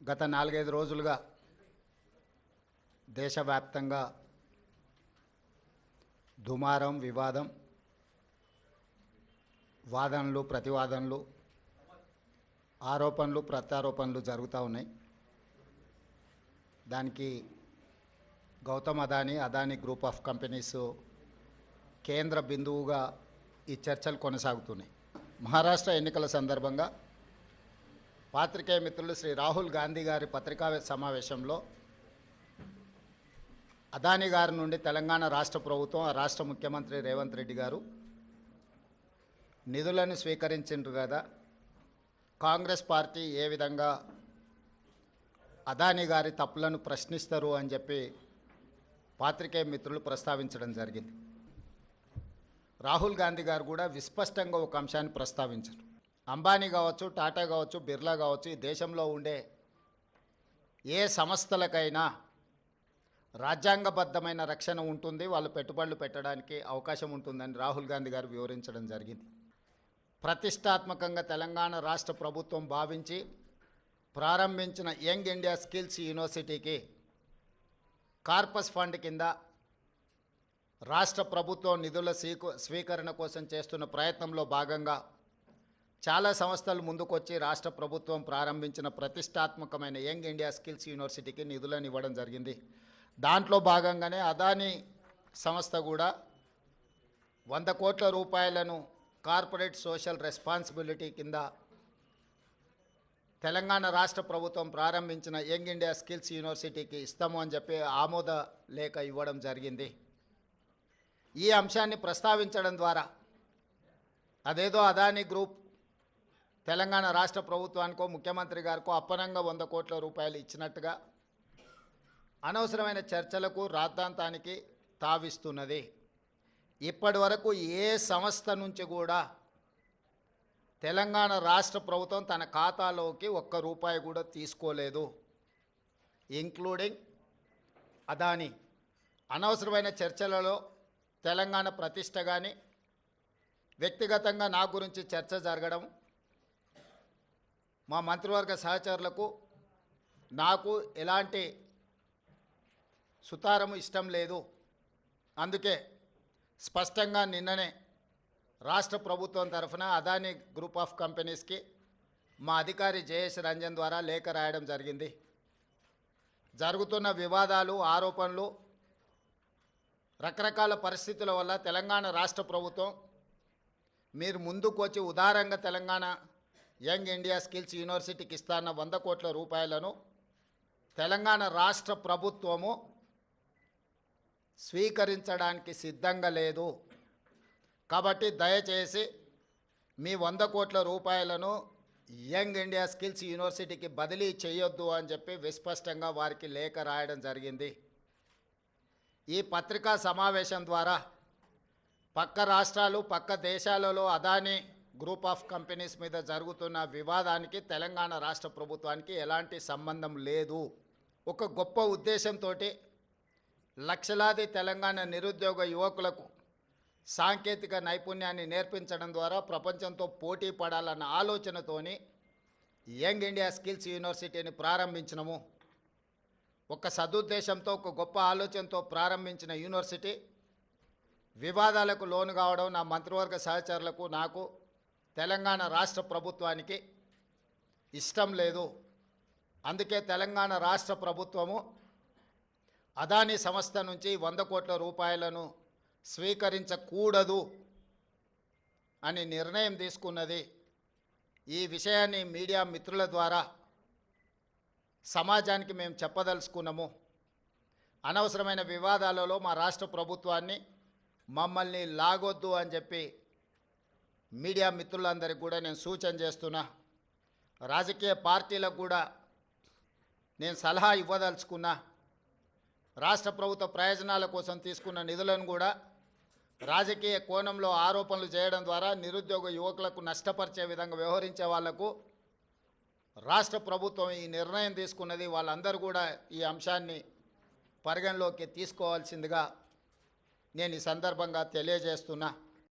గత నాలుగైదు రోజులుగా దేశవ్యాప్తంగా దుమారం వివాదం వాదనలు ప్రతివాదనలు ఆరోపణలు ప్రత్యారోపణలు జరుగుతూ ఉన్నాయి. దానికి Gautam Adani Adani group of companies కేంద్ర బిందువుగా ఈ చర్చలు కొనసాగుతున్నాయి. మహారాష్ట్ర ఎన్నికల సందర్భంగా పాత్రికేయ మిత్రులు శ్రీ రాహుల్ గాంధీ గారి పత్రికా సమావేశంలో అదానీ గారి నుండి తెలంగాణ రాష్ట్ర ప్రభుత్వం రాష్ట్ర ముఖ్యమంత్రి రేవంత్ రెడ్డి గారు నిధులను స్వీకరించిండ్రు కదా. కాంగ్రెస్ పార్టీ ఏ విధంగా అదానీ గారి తప్పులను ప్రశ్నిస్తారు అని చెప్పి పాత్రికేయ మిత్రులు ప్రస్తావించడం జరిగింది. రాహుల్ గాంధీ గారు కూడా విస్పష్టంగా ఒక అంశాన్ని ప్రస్తావించారు. అంబానీ కావచ్చు టాటా కావచ్చు బిర్లా కావచ్చు ఈ దేశంలో ఉండే ఏ సంస్థలకైనా రాజ్యాంగబద్ధమైన రక్షణ ఉంటుంది వాళ్ళు పెట్టుబడులు పెట్టడానికి అవకాశం ఉంటుందని రాహుల్ గాంధీ గారు వివరించడం జరిగింది. ప్రతిష్టాత్మకంగా తెలంగాణ రాష్ట్ర ప్రభుత్వం భావించి ప్రారంభించిన యంగ్ ఇండియా స్కిల్స్ యూనివర్సిటీకి కార్పస్ ఫండ్ కింద రాష్ట్ర ప్రభుత్వం నిధుల స్వీకు స్వీకరణ కోసం చేస్తున్న ప్రయత్నంలో భాగంగా చాలా సంస్థలు ముందుకొచ్చి రాష్ట్ర ప్రభుత్వం ప్రారంభించిన ప్రతిష్టాత్మకమైన యంగ్ ఇండియా స్కిల్స్ యూనివర్సిటీకి నిధులను ఇవ్వడం జరిగింది. దాంట్లో భాగంగానే అదానీ సంస్థ కూడా వంద కోట్ల రూపాయలను కార్పొరేట్ సోషల్ రెస్పాన్సిబిలిటీ కింద తెలంగాణ రాష్ట్ర ప్రభుత్వం ప్రారంభించిన యంగ్ ఇండియా స్కిల్స్ యూనివర్సిటీకి ఇస్తాము అని చెప్పి ఆమోద లేఖ ఇవ్వడం జరిగింది. ఈ అంశాన్ని ప్రస్తావించడం ద్వారా అదేదో అదానీ గ్రూప్ తెలంగాణ రాష్ట్ర ప్రభుత్వానికో ముఖ్యమంత్రి గారికో అప్పనంగా వంద కోట్ల రూపాయలు ఇచ్చినట్టుగా అనవసరమైన చర్చలకు రాద్ధాంతానికి తావిస్తున్నది. ఇప్పటి వరకు ఏ సంస్థ నుంచి కూడా తెలంగాణ రాష్ట్ర ప్రభుత్వం తన ఖాతాలోకి ఒక్క రూపాయి కూడా తీసుకోలేదు. ఇంక్లూడింగ్ అదాని. అనవసరమైన చర్చలలో తెలంగాణ ప్రతిష్ట కానీ వ్యక్తిగతంగా నా గురించి చర్చ జరగడం మా మంత్రివర్గ సహచరులకు నాకు ఎలాంటి సుతారము ఇష్టం లేదు. అందుకే స్పష్టంగా నిన్ననే రాష్ట్ర ప్రభుత్వం తరఫున అదానీ గ్రూప్ ఆఫ్ కంపెనీస్కి మా అధికారి జయేష్ రంజన్ ద్వారా లేఖ రాయడం జరిగింది. జరుగుతున్న వివాదాలు ఆరోపణలు రకరకాల పరిస్థితుల వల్ల తెలంగాణ రాష్ట్ర ప్రభుత్వం మీరు ముందుకు వచ్చి ఉదారంగా తెలంగాణ యంగ్ ఇండియా స్కిల్స్ యూనివర్సిటీకి ఇస్తాన్న వంద కోట్ల రూపాయలను తెలంగాణ రాష్ట్ర ప్రభుత్వము స్వీకరించడానికి సిద్ధంగా లేదు. కాబట్టి దయచేసి మీ వంద కోట్ల రూపాయలను యంగ్ ఇండియా స్కిల్స్ యూనివర్సిటీకి బదిలీ చేయొద్దు అని చెప్పి విస్పష్టంగా వారికి లేఖ రాయడం జరిగింది. ఈ పత్రికా సమావేశం ద్వారా పక్క రాష్ట్రాలు పక్క దేశాలలో అదానీ గ్రూప్ ఆఫ్ కంపెనీస్ మీద జరుగుతున్న వివాదానికి తెలంగాణ రాష్ట్ర ప్రభుత్వానికి ఎలాంటి సంబంధం లేదు. ఒక గొప్ప ఉద్దేశంతో లక్షలాది తెలంగాణ నిరుద్యోగ యువకులకు సాంకేతిక నైపుణ్యాన్ని నేర్పించడం ద్వారా ప్రపంచంతో పోటీ పడాలన్న ఆలోచనతోని యంగ్ ఇండియా స్కిల్స్ యూనివర్సిటీని ప్రారంభించినము. ఒక సదుద్దేశంతో ఒక గొప్ప ఆలోచనతో ప్రారంభించిన యూనివర్సిటీ వివాదాలకు లోను కావడం నా మంత్రివర్గ సహచరులకు నాకు తెలంగాణ రాష్ట్ర ప్రభుత్వానికి ఇష్టం లేదు. అందుకే తెలంగాణ రాష్ట్ర ప్రభుత్వము అదానీ సంస్థ నుంచి వంద కోట్ల రూపాయలను స్వీకరించకూడదు అని నిర్ణయం తీసుకున్నది. ఈ విషయాన్ని మీడియా మిత్రుల ద్వారా సమాజానికి మేము చెప్పదలుచుకున్నాము. అనవసరమైన వివాదాలలో మా రాష్ట్ర ప్రభుత్వాన్ని మమ్మల్ని లాగొద్దు అని చెప్పి మీడియా మిత్రులందరికీ కూడా నేను సూచన చేస్తున్నా. రాజకీయ పార్టీలకు కూడా నేను సలహా ఇవ్వదలుచుకున్నా. రాష్ట్ర ప్రభుత్వ ప్రయోజనాల కోసం తీసుకున్న నిధులను కూడా రాజకీయ కోణంలో ఆరోపణలు చేయడం ద్వారా నిరుద్యోగ యువకులకు నష్టపరిచే విధంగా వ్యవహరించే వాళ్ళకు రాష్ట్ర ప్రభుత్వం ఈ నిర్ణయం తీసుకున్నది. వాళ్ళందరూ కూడా ఈ అంశాన్ని పరిగణలోకి తీసుకోవాల్సిందిగా నేను ఈ సందర్భంగా తెలియజేస్తున్నా.